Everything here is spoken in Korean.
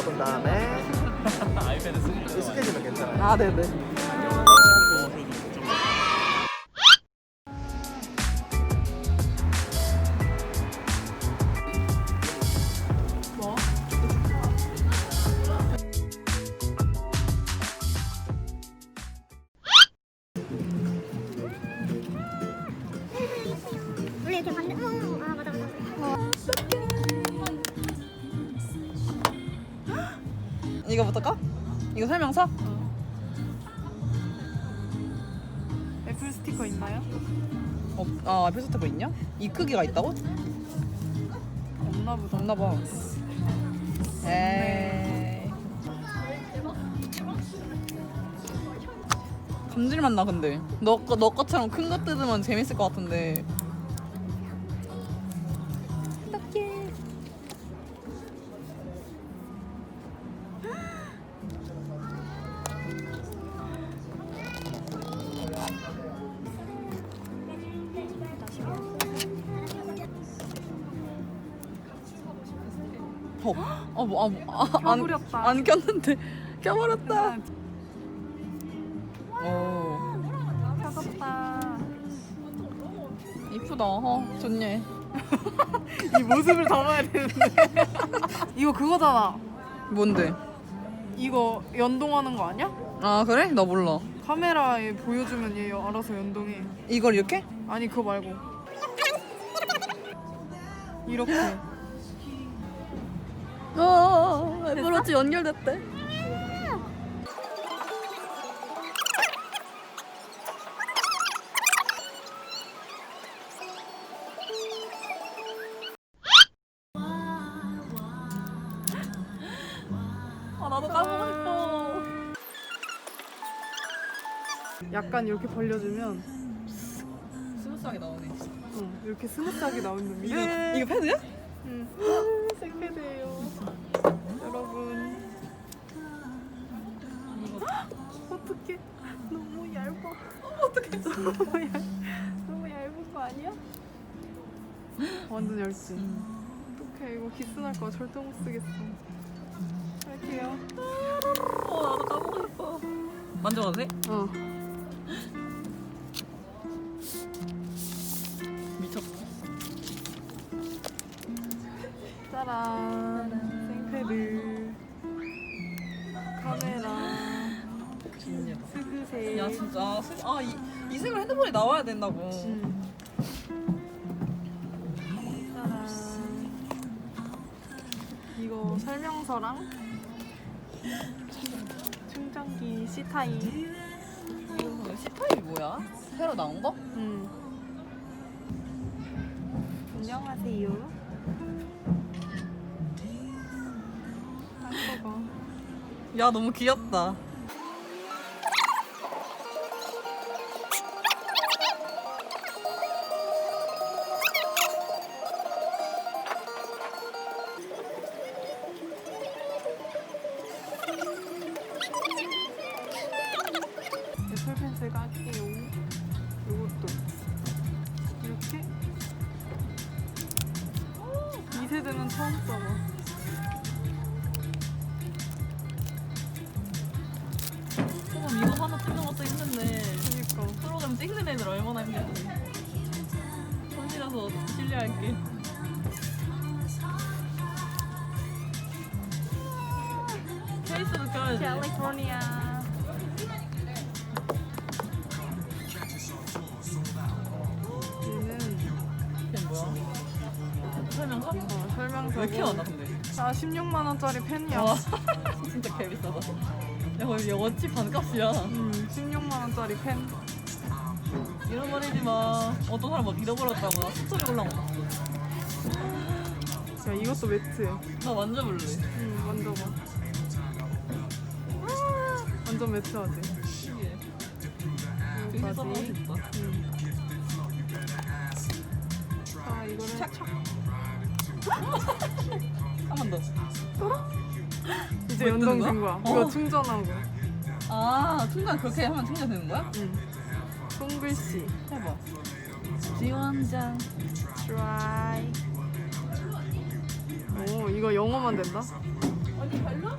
잡은 다음에 아이패드 쓰시죠. 익숙해지면 괜찮아 아 네네. 뭐? 아 맞아 맞아. 어. 이거부터 까? 이거 설명서? 애플 스티커 있나요? 어, 아, 앞에 스티커 있냐? 이 크기가 있다고? 없나 보다. 없나 봐. 에이. 감질맛 나 근데 너, 거, 너 것처럼 큰 거 뜯으면 재밌을 것 같은데 어, 아, 뭐, 아, 뭐, 아, 안, 켜버렸다. 안 꼈는데 껴버렸다. 오, 켜졌다. 이쁘다. 어, 좋네. 이 모습을 담아야 되는데. 이거 그거잖아. 뭔데? 이거 연동하는 거 아니야? 아 그래? 나 몰라. 카메라에 보여주면 얘 알아서 연동해. 이걸 이렇게? 아니 그거 말고. 이렇게. 어, 애플워치 연결됐대. 아 나도 까보고 싶어. 약간 이렇게 벌려주면 스무스하게 나오네. 어, 이렇게 스무스하게 나오는 이거 데 이거 패드야? 응. 생패드예요. 여러분. 어떡해. 너무 얇아. 어떡해. 너무, 얇, 너무 얇은 거 아니야? 완전 얇지? 어떡해. 이거 기스날 거야. 절대 못 쓰겠어. 할게요. 어 나도 싶어. 만져봐도 돼? 어. 짜란. 생패드. 카메라. 진짜. 스그세. 야 진짜 스- 아, 이, 이 색을 핸드폰에 나와야 된다고. 음. 짜란. 이거 설명서랑 충전기 C타입. 이거 C타입이 뭐야? 새로 나온 거? 음. 안녕하세요. 야 너무 귀엽다. 펜슬 깔게요. 이것도 이렇게. 이 세대는 처음 써봐. 그니까. 프로그램 찍는 애들 얼마나 힘들지. 손이라서 실례할게. 케이스도 껴야지. 캘리포니아. 얘는 이게 뭐야? 설명서? 어, 설명서. 왜 이렇게 많아 근데? 아 16만 원짜리 펜이야. 와 진짜 개 비싸다. 야 거의 얘 원치 반값이야. 음, 16만 원짜리 펜. 잃어버리지 마. 어떤 사람 막 잃어버렸다고 스토리 올라온 거. 야 이것도 매트해. 나 만져볼래. 음, 만져봐. 완전 매트하지. 신기해. 되게 써보고 여기까지. 싶다. 음. 자 이거를 착. 한 번 더. 이제 왜 뜨는 연동된 거야? 거야. 이거 어. 충전하고. 아 충전 그렇게 하면 충전되는 거야? 응. 손글씨. 해봐. 지원장. try. 오 이거 영어만 된다? 아니 별로?